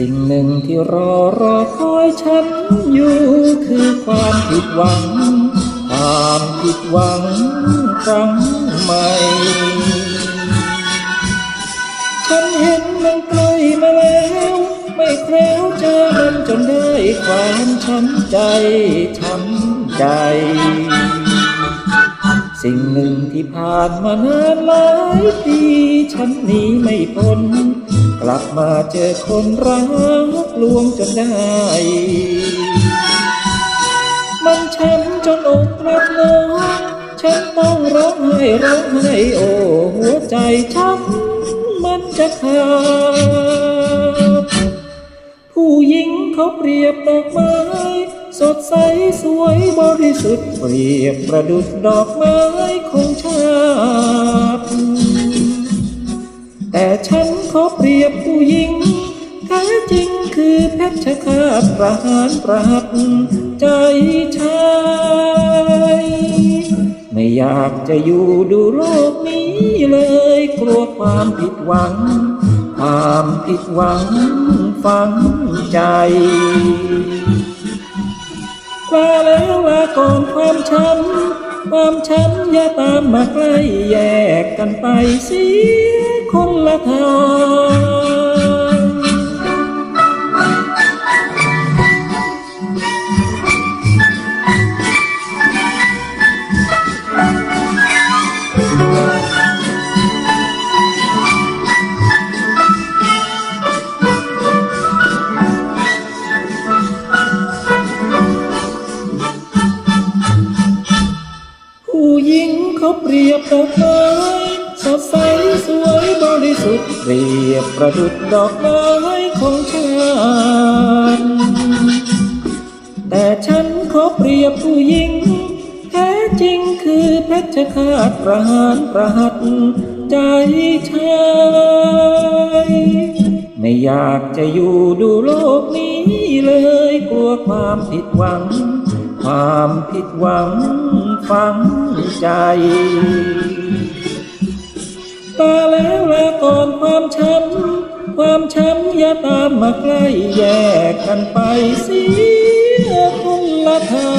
สิ่งหนึ่งที่รอรอคอยฉันอยู่คือความผิดหวัง ความผิดหวังครั้งใหม่ ฉันเห็นมันใกล้มาแล้ว ไม่แคล้วเจอมันจนได้ความช้ำใจช้ำใจ สิ่งหนึ่งที่ผ่านมานานหลายปี ฉันหนีไม่พ้น ลับมาเจอคนรักลวงจนได้ มันช้ำจนอกรักน้องฉันต้องร้องไห้ร้องไห้โอ้หัวใจช้ำมันจะขาดผู้หญิงเขาเปรียบดอกไม้ สดใสสวยบริสุทธิ์เปรียบประดุจดอกไม้ของชาติ แต่ฉันขอเปรียบผู้หญิงแท้จริงคือเพชรฆาตประหารประหัตใจชายไม่อยากจะอยู่ดูโลกนี้เลยกลัวความผิดหวัง ความผิดหวังฝังใจลาแล้วลาก่อนความช้ำความช้ำอย่าตามมาใกล้แยกกันไปสี ยคนละทางผู้หญิงเขาเปรียบดอกไม้สดใส บริสุทธิ์เรียบประดุจดอกไม้ของฉันแต่ฉันขอเปรียบผู้หญิง แท้จริงคือเพชรฆาตประหารประหัตใจชายไม่อยากจะอยู่ดูโลกนี้เลยกลัวความผิดหวัง ความผิดหวังฝังใจ ตาแล้วลาก่อนความช้ำ ความช้ำอย่าตามมาใกล้แยกกันไปเสียคนละทาง